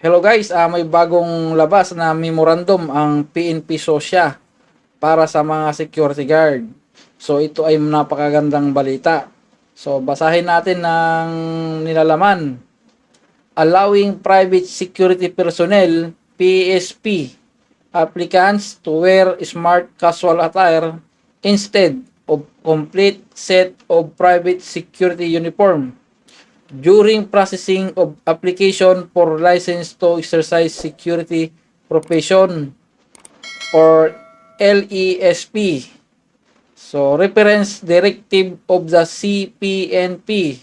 Hello guys, ah, may bagong labas na memorandum ang PNP Sosya para sa mga security guard. So ito ay napakagandang balita. So basahin natin ng nilalaman. Allowing private security personnel, PSP, applicants to wear smart casual attire instead of complete set of private security uniform during processing of application for license to exercise security profession or LESP. So, reference directive of the CPNP.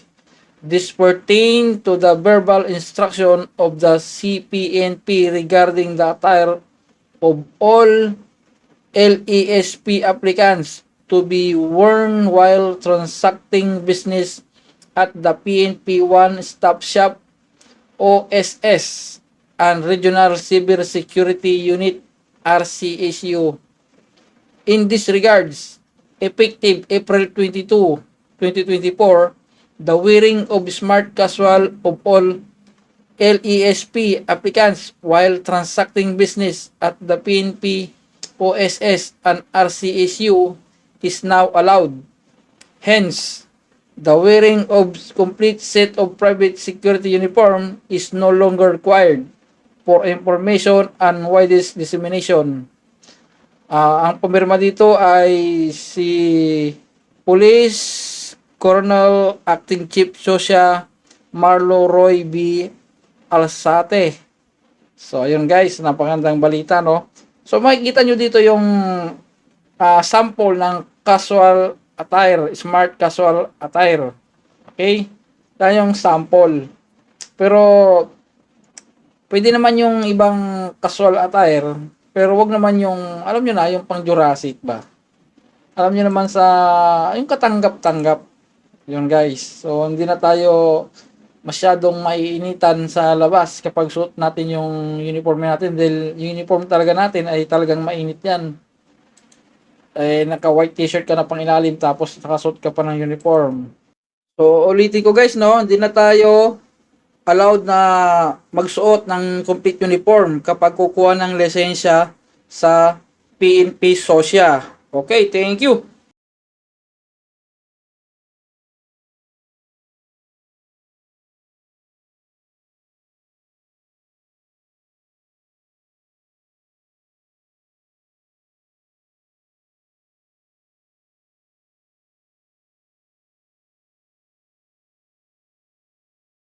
This pertain to the verbal instruction of the CPNP regarding the attire of all LESP applicants to be worn while transacting business at the PNP One Stop Shop OSS and Regional Cyber Security Unit RCSU. In this regards, effective April 22, 2024, the wearing of smart casual of all LESP applicants while transacting business at the PNP OSS and RCSU is now allowed. Hence, the wearing of complete set of private security uniform is no longer required for information and widest dissemination. Ah, ang pumirma dito ay si Police Colonel Acting Chief Sosya Marlo Roy B. Alsate. So, ayun guys, napakandang balita, no? So, makikita nyo dito yung ah, sample ng casual attire, smart casual attire. Okay? Yan yung sample. Pero, pwede naman yung ibang casual attire, pero wag naman yung, alam nyo na, yung pang Jurassic ba? Alam nyo naman sa, yung katanggap-tanggap. Yun guys. So, hindi na tayo masyadong maiinitan sa labas kapag suot natin yung uniform natin dahil yung uniform talaga natin ay talagang mainit yan eh, naka white t-shirt ka na pang ilalim tapos nakasuot ka pa ng uniform. So, ulitin ko guys, no, hindi na tayo allowed na magsuot ng complete uniform kapag kukuha ng lisensya sa PNP Sosya. Okay, thank you.